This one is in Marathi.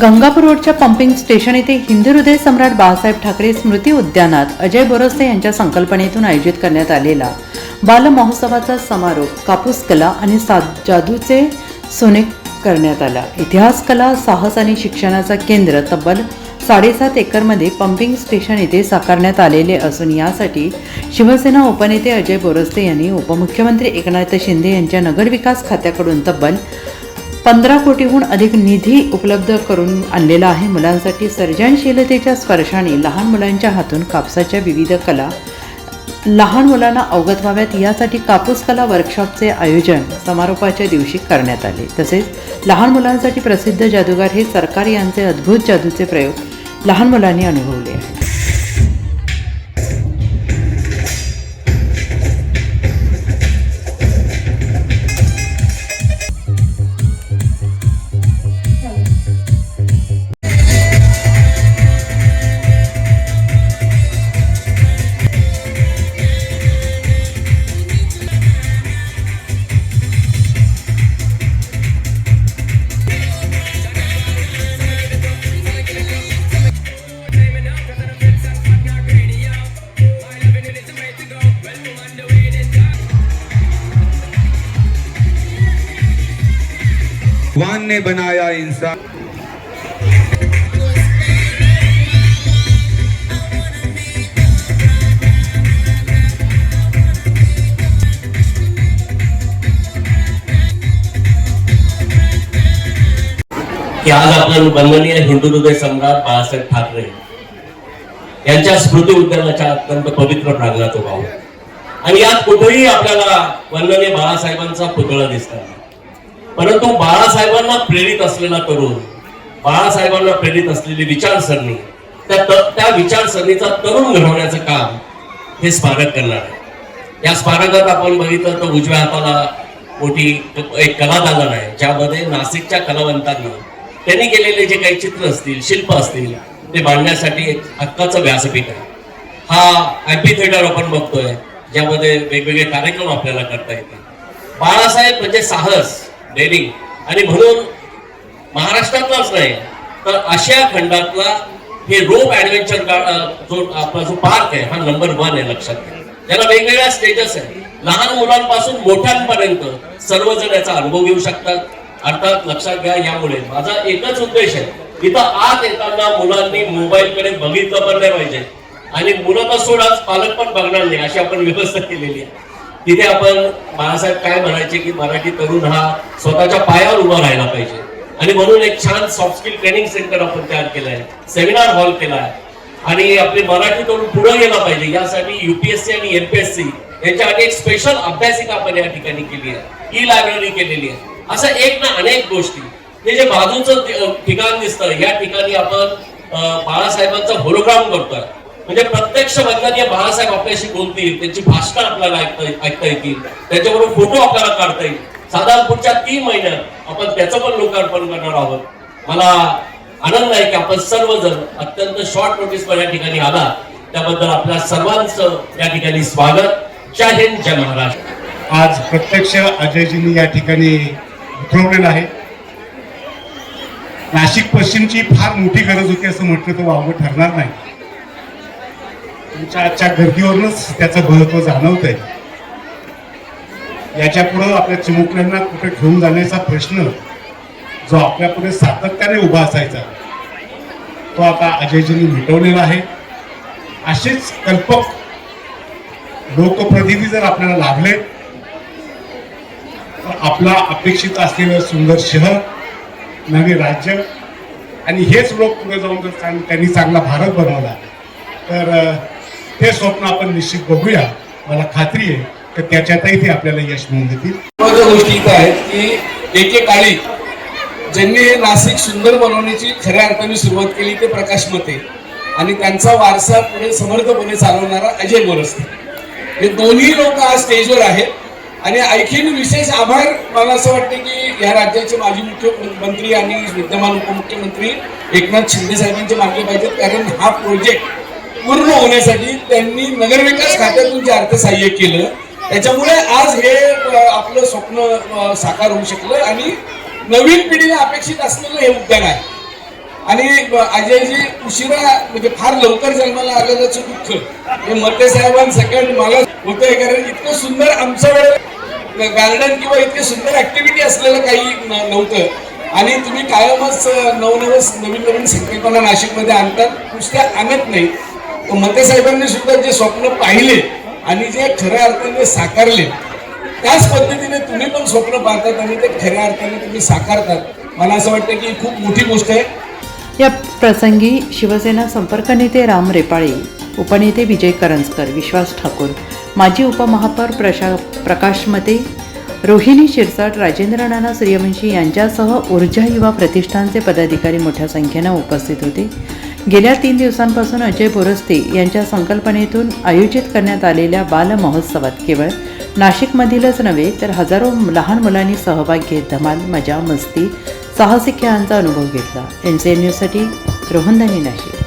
गंगापूर रोडच्या पंपिंग स्टेशन येथे हिंदू हृदय सम्राट बाळासाहेब ठाकरे स्मृती उद्यानात अजय बोरस्ते यांच्या संकल्पनेतून आयोजित करण्यात आलेला बाल महोत्सवाचा समारोप कापूस कला आणि सा जादूचे सोने करण्यात आला. इतिहास कला साहस आणि शिक्षणाचा केंद्र तब्बल साडेसात एकरमध्ये पंपिंग स्टेशन येथे साकारण्यात आलेले असून यासाठी शिवसेना उपनेते अजय बोरस्ते यांनी उपमुख्यमंत्री एकनाथ शिंदे यांच्या नगरविकास खात्याकडून तब्बल पंधरा कोटीहून अधिक निधी उपलब्ध करून आणलेला आहे. मुलांसाठी सर्जनशीलतेच्या स्पर्शाने लहान मुलांच्या हातून कापसाच्या विविध कला लहान मुलांना अवगत व्हाव्यात यासाठी कापूस कला वर्कशॉपचे आयोजन समारोपाच्या दिवशी करण्यात आले. तसेच लहान मुलांसाठी प्रसिद्ध जादूगार हे सरकार यांचे अद्भुत जादूचे प्रयोग लहान मुलांनी अनुभवले आहेत. ने बनाया इंसान। की आज आपण वंदनीय हिंदू हृदय सम्राट बाळासाहेब ठाकरे यांच्या स्मृती उद्यानाच्या अत्यंत पवित्र प्रांगणात उभा आणि यात कुठेही आपल्याला वंदनीय बाळासाहेबांचा पुतळा दिसत परंतु बाळासाहेबांना प्रेरित असलेला तरुण बाळासाहेबांना प्रेरित असलेली विचारसरणी त्या त्या विचारसरणीचा तरुण घडवण्याचं काम हे स्मारक करणार आहे. या स्मारकात आपण बघितलं तर उजव्या हाताला मोठी एक कलादालन आहे ज्यामध्ये नाशिकच्या कलावंतांना त्यांनी केलेले जे काही चित्र असतील शिल्प असतील ते मांडण्यासाठी एक हक्काचं व्यासपीठ आहे. हा ॲपी थिएटर आपण बघतोय ज्यामध्ये वेगवेगळे कार्यक्रम आपल्याला करता येतील बाळासाहेब म्हणजे साहस. डेअरिंग. आणि म्हणून महाराष्ट्रातलाच नाही तर आशिया खंडातला हे रोप ऍडव्हेंचर जो आपला जो पार्क आहे हा नंबर वन आहे लक्षात घ्या. त्याला वेगवेगळ्या स्टेजस आहे लहान मुलांपासून मोठ्यांपर्यंत सर्वजण याचा अनुभव घेऊ शकतात. अर्थात लक्षात घ्या यामुळे माझा एकच उद्देश आहे इथं आत येताना मुलांनी मोबाईलकडे बघितलं पण नाही पाहिजे. आणि मुलं तर सोडाच पालक पण बघणार नाही अशी आपण व्यवस्था केलेली आहे. तिथे आपण बाळासाहेब काय म्हणायचे की मराठी तरुण हा स्वतःच्या पायावर उभा राहायला पाहिजे. आणि म्हणून एक छान सॉफ्ट स्किल ट्रेनिंग सेंटर आपण तयार केलं आहे सेमिनार हॉल केला आहे आणि आपले मराठी तरुण पुढे गेला पाहिजे. यासाठी युपीएससी आणि एमपीएससी यांच्यासाठी एक स्पेशल अभ्यासिका आपण या ठिकाणी केली आहे ई लायब्ररी केलेली आहे असं एक ना अनेक गोष्टी. हे जे बाजूचं ठिकाण दिसतं या ठिकाणी आपण बाळासाहेबांचा होलोग्राम करतोय. म्हणजे प्रत्यक्ष वैज्ञानिक बाळासाहेब आपल्याशी बोलतील त्यांची भाषण आपल्याला ऐकता येतील त्याच्याबरोबर फोटो आपल्याला काढता येईल. साधारण पुढच्या तीन महिन्यात आपण त्याचं पण लोकार्पण करणार आहोत. मला आनंद आहे की आपण सर्वजण अत्यंत शॉर्ट नोटीसवर या ठिकाणी आला. त्याबद्दल आपल्या सर्वांचं या ठिकाणी स्वागत. जय हिंद जय महाराष्ट्र. आज प्रत्यक्ष अजयजींनी या ठिकाणी उतरवलेलं आहे. नाशिक पश्चिमची फार मोठी गरज होती असं म्हटलं तर वावगं ठरणार नाही. तुमच्या आजच्या गर्दीवरूनच त्याचं महत्त्व जाणवत आहे याच्या पुढं आपल्या चिमुकल्यांना कुठे घेऊन जाण्याचा प्रश्न जो आपल्या पुढे सातत्याने उभा असायचा तो आता अजयजींनी मिटवलेला आहे. असेच कल्पक लोकप्रतिनिधी जर आपल्याला लाभले तर आपला अपेक्षित असलेलं सुंदर शहर नवे राज्य आणि हेच लोक पुढे जाऊन जर त्यांनी चांगला भारत बनवला तर ते हे स्वप्न आपण निश्चित बघूया. मला खात्री आहे तर त्याच्यातही ते आपल्याला यश मिळून देतील महत्त्वाच्या गोष्टी इथं आहेत की एकेकाळी ज्यांनी हे नाशिक सुंदर बनवण्याची खऱ्या अर्थाने सुरुवात केली ते प्रकाश मते. आणि त्यांचा वारसा पुढे समर्थपणे चालवणारा अजय बोरस्ते. हे दोन्ही लोक आज स्टेजवर आहेत. आणि आणखीन विशेष आभार मला असं वाटते की या राज्याचे माजी मुख्यमंत्री आणि विद्यमान उपमुख्यमंत्री एकनाथ शिंदे साहेबांचे मानले पाहिजेत. कारण हा प्रोजेक्ट पूर्ण होण्यासाठी त्यांनी नगरविकास खात्यातून जे अर्थसहाय्य केलं त्याच्यामुळे आज हे आपलं स्वप्न साकार होऊ शकलं आणि नवीन पिढीला अपेक्षित असलेलं हे उद्यान आहे. आणि अजयजी उशिरा म्हणजे फार लवकर जन्माला आलेल्याचं दुःख हे मते साहेबांसकट मला होतंय कारण इतकं सुंदर आमच्या वेळेस गार्डन किंवा इतके सुंदर ऍक्टिव्हिटी असलेलं काही नव्हतं. आणि तुम्ही कायमच नवनवस नवीन नवीन संकल्पना नाशिकमध्ये आणतात नुसत्या आणत नाही मते साहेबांनी सुद्धा जे स्वप्न पाहिले आणि जे खऱ्या अर्थाने साकारले त्याच पद्धतीने तुम्ही पण स्वप्न पाहतात आणि ते खऱ्या अर्थाने तुम्ही साकारतात. मला असं वाटतं की खूप मोठी गोष्ट आहे. या प्रसंगी शिवसेना संपर्क नेते राम रेपाळे उपनेते विजय करंजकर विश्वास ठाकूर माजी उपमहापौर प्रशा प्रकाश मते रोहिणी शिरसाट राजेंद्र नाना सूर्यवंशी यांच्यासह ऊर्जा युवा प्रतिष्ठानचे पदाधिकारी मोठ्या संख्येनं उपस्थित होते. गेल्या तीन दिवसांपासून अजय बोरस्ते यांच्या संकल्पनेतून आयोजित करण्यात आलेल्या बालमहोत्सवात केवळ नाशिकमधीलच नव्हे तर हजारो लहान मुलांनी सहभाग घेत धमाल मजा मस्ती साहसी खेळांचा अनुभव घेतला. एन सी एन न्यूजसाठी रोहनदानी नाशिक.